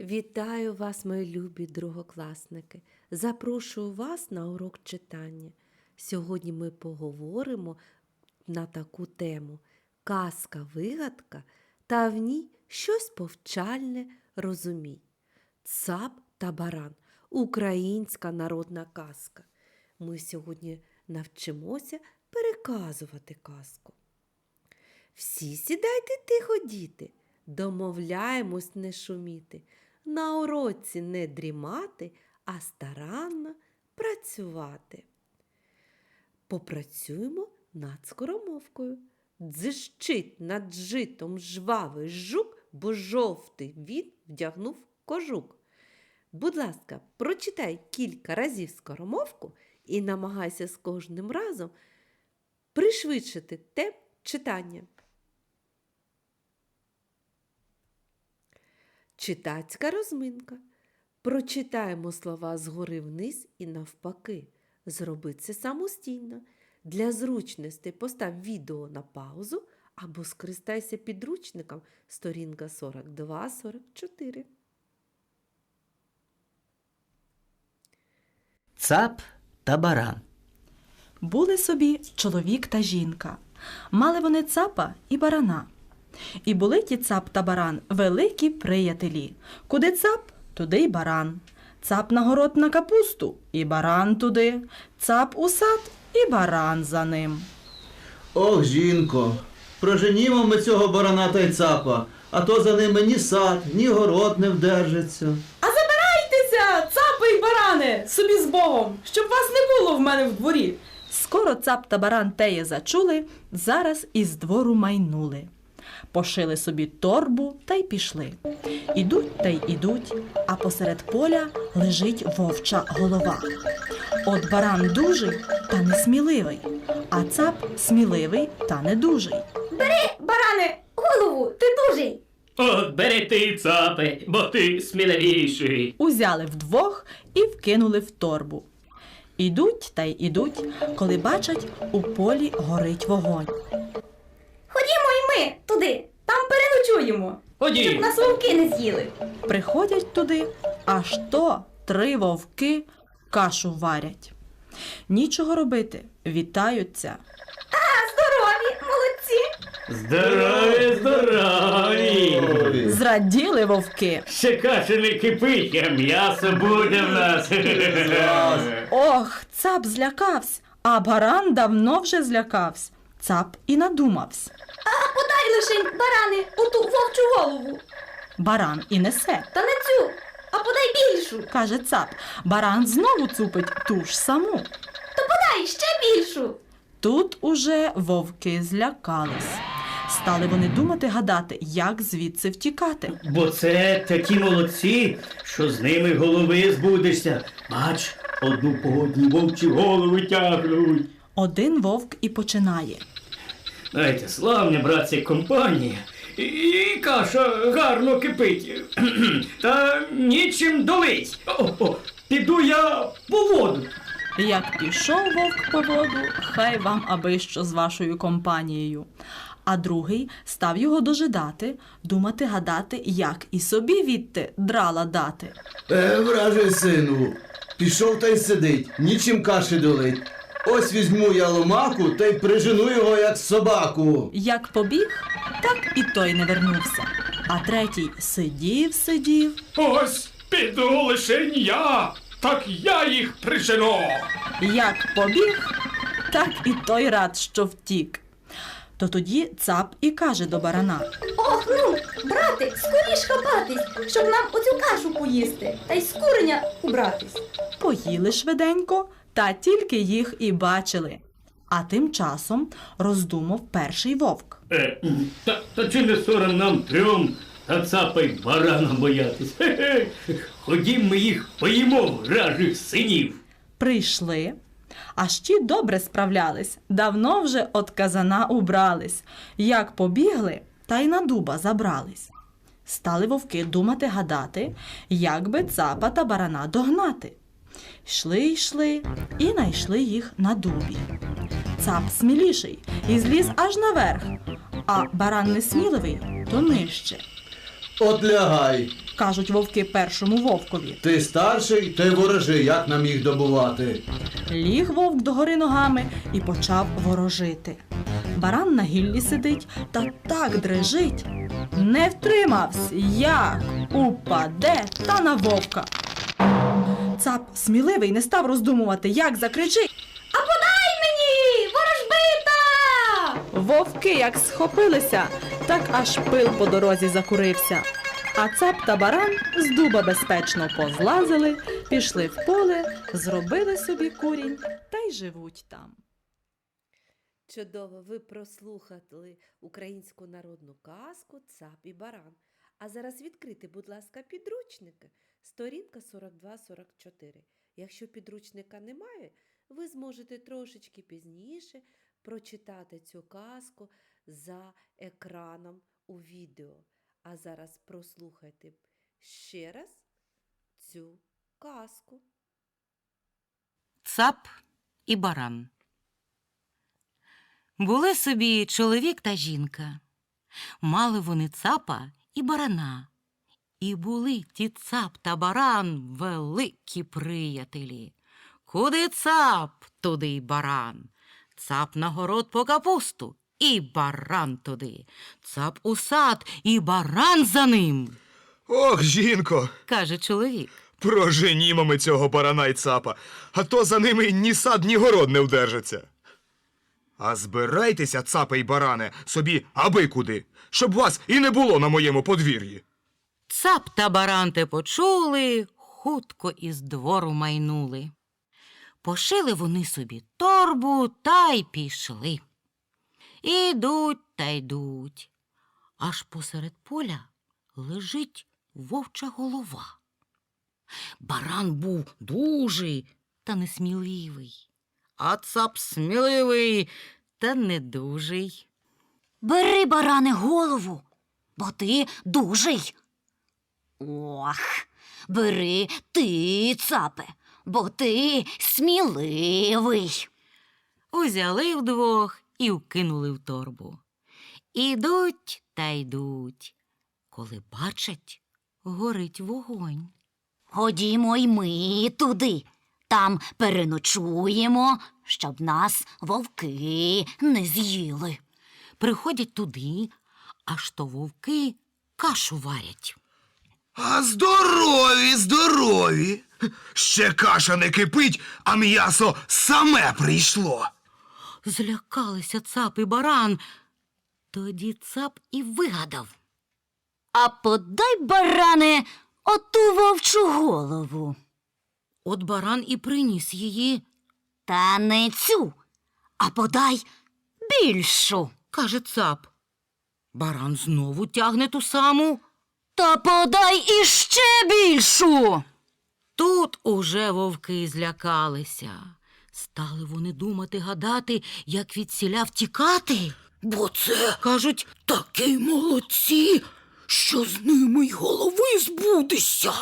Вітаю вас, мої любі другокласники. Запрошую вас на урок читання. Сьогодні ми поговоримо на таку тему казка вигадка та в ній щось повчальне розумій. Цап та баран українська народна казка. Ми сьогодні навчимося переказувати казку. Всі сідайте тихо, діти, домовляємось не шуміти, на уроці не дрімати, а старанно працювати. Попрацюємо над скоромовкою. Дзищить над житом жвавий жук, бо жовтий він вдягнув кожух. Будь ласка, прочитай кілька разів скоромовку і намагайся з кожним разом пришвидшити темп читання. Читацька розминка. Прочитаємо слова згори вниз і навпаки. Зроби це самостійно. Для зручності постав відео на паузу або скористайся підручником сторінка 42-44. Цап та баран. Були собі чоловік та жінка. Мали вони цапа і барана. І були ті цап та баран великі приятелі. Куди цап, туди й баран. Цап на город на капусту, і баран туди. Цап у сад, і баран за ним. Ох, жінко, проженімо ми цього барана та й цапа, а то за ними ні сад, ні город не вдержиться. А забирайтеся, цапи й барани, собі з Богом, щоб вас не було в мене в дворі. Скоро цап та баран теє зачули, зараз із двору майнули. Пошили собі торбу та й пішли. Ідуть та й ідуть, а посеред поля лежить вовча голова. От баран дужий та несміливий, а цап сміливий та недужий. Баране, голову, ти дужий. От бери ти, цапи, бо ти сміливіший. Узяли вдвох і вкинули в торбу. Ідуть та й ідуть, коли бачать, у полі горить вогонь. Ми туди, там переночуємо, щоб нас вовки не з'їли. Приходять туди, аж то три вовки кашу варять. Нічого робити, вітаються. А, здорові, молодці. Здорові, здорові. Зраділи вовки. Ще каші не кипить, а м'ясо буде в нас. Ох, цап злякавсь, а баран давно вже злякавсь. Цап і надумавсь. А подай лишень, барани, оту вовчу голову. Баран і несе. Та не цю, а подай більшу. Каже цап, баран знову цупить ту ж саму. То подай ще більшу. Тут уже вовки злякались. Стали вони думати гадати, як звідси втікати. Бо це такі молодці, що з ними голови збудешся. Бач, одну по одній вовчі голови тягнуть. Один вовк і починає. Знаєте, славня, братці, компанія. І- І каша гарно кипить. Та нічим долить. О, о, піду я по воду. Як пішов вовк по воду, хай вам аби що з вашою компанією. А другий став його дожидати, думати гадати, як і собі відти драла дати. Е, вражий сину, пішов та й сидить, нічим каші долить. Ось візьму я ломаку та й прижену його, як собаку. Як побіг, так і той не вернувся. А третій сидів, сидів, Ось піду лише я, так я їх прижену. Як побіг, так і той рад, що втік. То тоді цап і каже до барана: Ох, ну, брате, скоріш хапатись, щоб нам оцю кашу поїсти, та й з куреня убратись. поїли швиденько, та тільки їх і бачили. А тим часом роздумав перший вовк. Е, та, та чи не сором нам трьом та цапа й барана боятись? Хе-хе. Ходім ми їх поїмо, вражих синів. Прийшли, а ті добре справлялись, давно вже от казана убрались. Як побігли, та й на дуба забрались. Стали вовки думати гадати, як би цапа та барана догнати. Йшли, йшли і найшли їх на дубі. Цап сміліший і зліз аж наверх, а баран несміливий то нижче. От лягай, кажуть вовки першому вовкові. Ти старший, ти ворожи, як нам їх добувати. Ліг вовк догори ногами і почав ворожити. Баран на гіллі сидить та так дрижить. Не втримався, як упаде та на вовка. Цап сміливий не став роздумувати, як закричить. А подай мені! Ворожбита! Вовки як схопилися, так аж пил по дорозі закурився. А цап та баран з дуба безпечно позлазили, пішли в поле, зробили собі курінь та й живуть там. Чудово, ви прослухали українську народну казку Цап і баран. А зараз відкрити, будь ласка, підручники. Сторінка 42-44. Якщо підручника немає, ви зможете трошечки пізніше прочитати цю казку за екраном у відео. А зараз прослухайте ще раз цю казку. Цап і баран. Були собі чоловік та жінка. Мали вони цапа і барана. І були ті цап та баран великі приятелі. Куди цап, туди й баран. Цап на город по капусту, і баран туди. Цап у сад, і баран за ним, Ох, жінко, каже чоловік. проженімо ми цього барана й цапа, а то за ними ні сад, ні город не вдержаться. А збирайтеся, цапи й баране, собі аби куди, щоб вас і не було на моєму подвір'ї. Цап та баран те почули, хутко із двору майнули. Пошили вони собі торбу та й пішли. Ідуть та йдуть. Аж посеред поля лежить вовча голова. Баран був дужий та несміливий, а цап сміливий та недужий. Бери, баране, голову, бо ти дужий. Ох, бери ти, цапе, бо ти сміливий. Узяли вдвох і вкинули в торбу. Ідуть та йдуть. Коли бачать, горить вогонь. Ходімо й ми туди. Там переночуємо, щоб нас вовки не з'їли. Приходять туди, аж то вовки кашу варять. А здорові, здорові. Ще каша не кипить, а м'ясо саме прийшло. Злякалися цап і баран. Тоді цап і вигадав. А подай, баране, оту вовчу голову. От баран і приніс її, Та не цю, а подай більшу. каже цап. Баран знову тягне ту саму. Та подай іще більшу. Тут уже вовки злякалися. Стали вони думати, гадати, як від сіля втікати. Бо це, кажуть, такі молодці, що з ними й голови збудешся.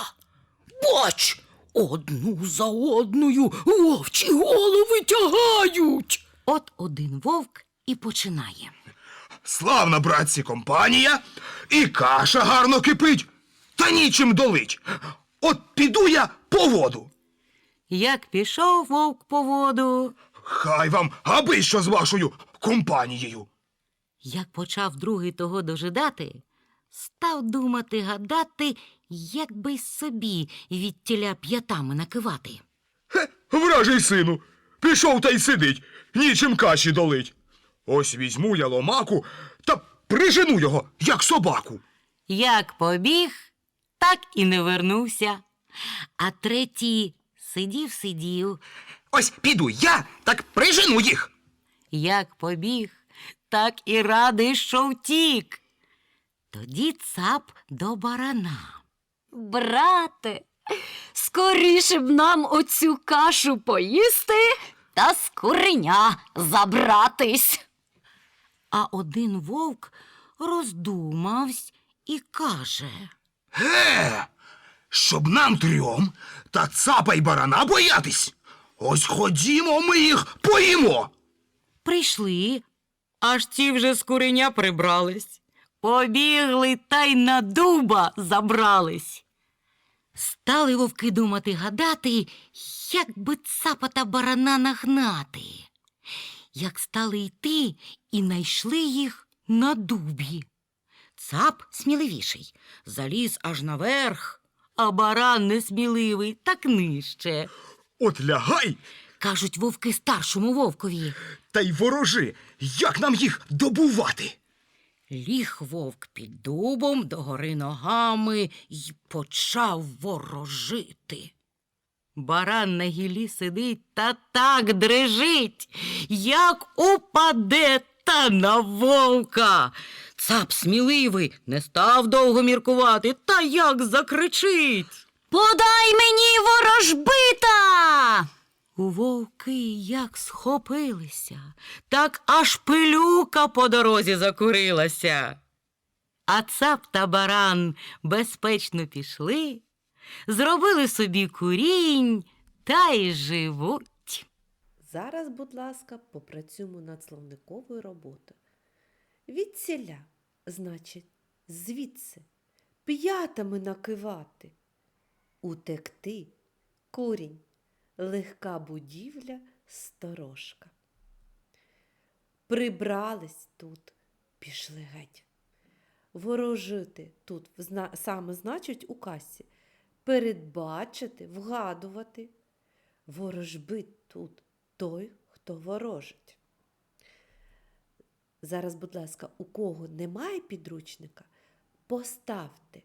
Бач, одну за одною вовчі голови тягають. От один вовк і починає. Славна, братці, компанія, і каша гарно кипить, та нічим долить. От піду я по воду. Як пішов вовк по воду, Хай вам аби що з вашою компанією. Як почав другий того дожидати, став думати гадати, як би й собі від тіля п'ятами накивати. Хе, вражий сину, пішов та й сидить, нічим каші долить. Ось візьму я ломаку та прижену його, як собаку. Як побіг, так і не вернувся. А третій сидів, сидів, Ось піду я, так прижену їх. як побіг, так і радий, що втік. Тоді цап до барана. Брате, скоріше б нам оцю кашу поїсти та з куреня забратись. А один вовк роздумавсь і каже. Ге, щоб нам трьом та цапа й барана боятись. Ось ходімо, ми їх поїмо. Прийшли, аж ті вже з куреня прибрались. Побігли та й на дуба забрались. Стали вовки думати гадати, як би цапа та барана нагнати. Як стали йти і найшли їх на дубі. Цап сміливіший, заліз аж наверх, а баран несміливий так нижче. От лягай Кажуть вовки старшому вовкові. та й ворожи, як нам їх добувати? Ліг вовк під дубом догори ногами й почав ворожити. Баран на гілі сидить та так дрижить, як упаде та на вовка. Цап сміливий не став довго міркувати, та як закричить. Подай мені ворожбита! У вовки як схопилися, так аж пилюка по дорозі закурилася. А цап та баран безпечно пішли, зробили собі курінь та й живуть. Зараз, будь ласка, попрацюємо над словниковою роботою. Відсіля, значить, звідси, п'ятами накивати, утекти, корінь, легка будівля, сторожка. Прибрались тут, пішли геть. Ворожити тут саме значить у касі. Передбачити, вгадувати. Ворожбит тут той, хто ворожить. Зараз, будь ласка, у кого немає підручника, поставте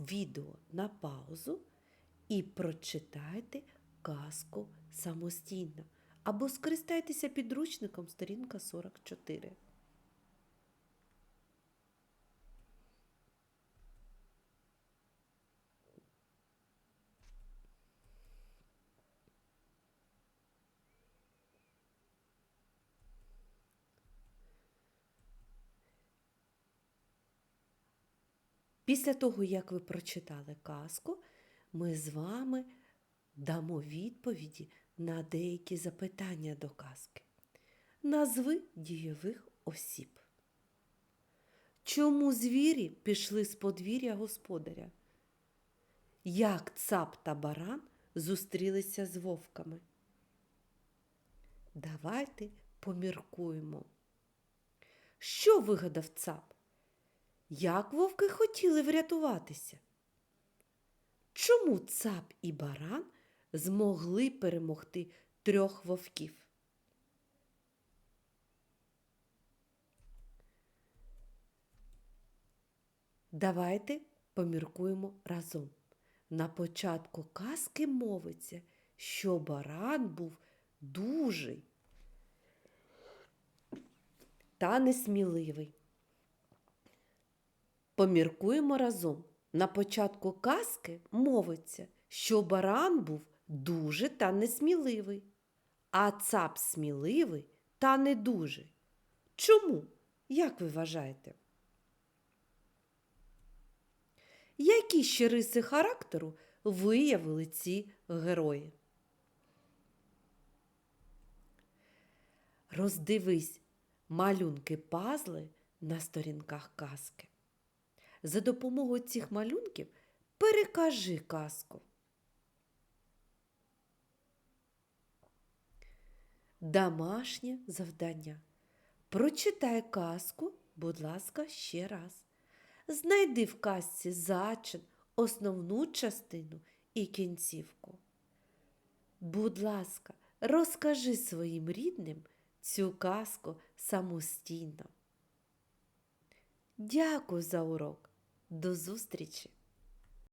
відео на паузу і прочитайте казку самостійно. Або скористайтеся підручником сторінка 44. Після того, як ви прочитали казку, ми з вами дамо відповіді на деякі запитання до казки. Назви дійових осіб. Чому звірі пішли з подвір'я господаря? Як цап та баран зустрілися з вовками? Давайте поміркуємо. Що вигадав цап? Як вовки хотіли врятуватися? Чому цап і баран змогли перемогти трьох вовків? Давайте поміркуємо разом. На початку казки мовиться, що баран був дужий та несміливий. Поміркуємо разом. На початку казки мовиться, що баран був дуже та несміливий, а цап сміливий та не дуже. Чому? Як ви вважаєте? Які ще риси характеру виявили ці герої? Роздивись малюнки пазли на сторінках казки. За допомогою цих малюнків перекажи казку. Домашнє завдання. Прочитай казку, будь ласка, ще раз. Знайди в казці зачин, основну частину і кінцівку. Будь ласка, розкажи своїм рідним цю казку самостійно. Дякую за урок. До зустрічі!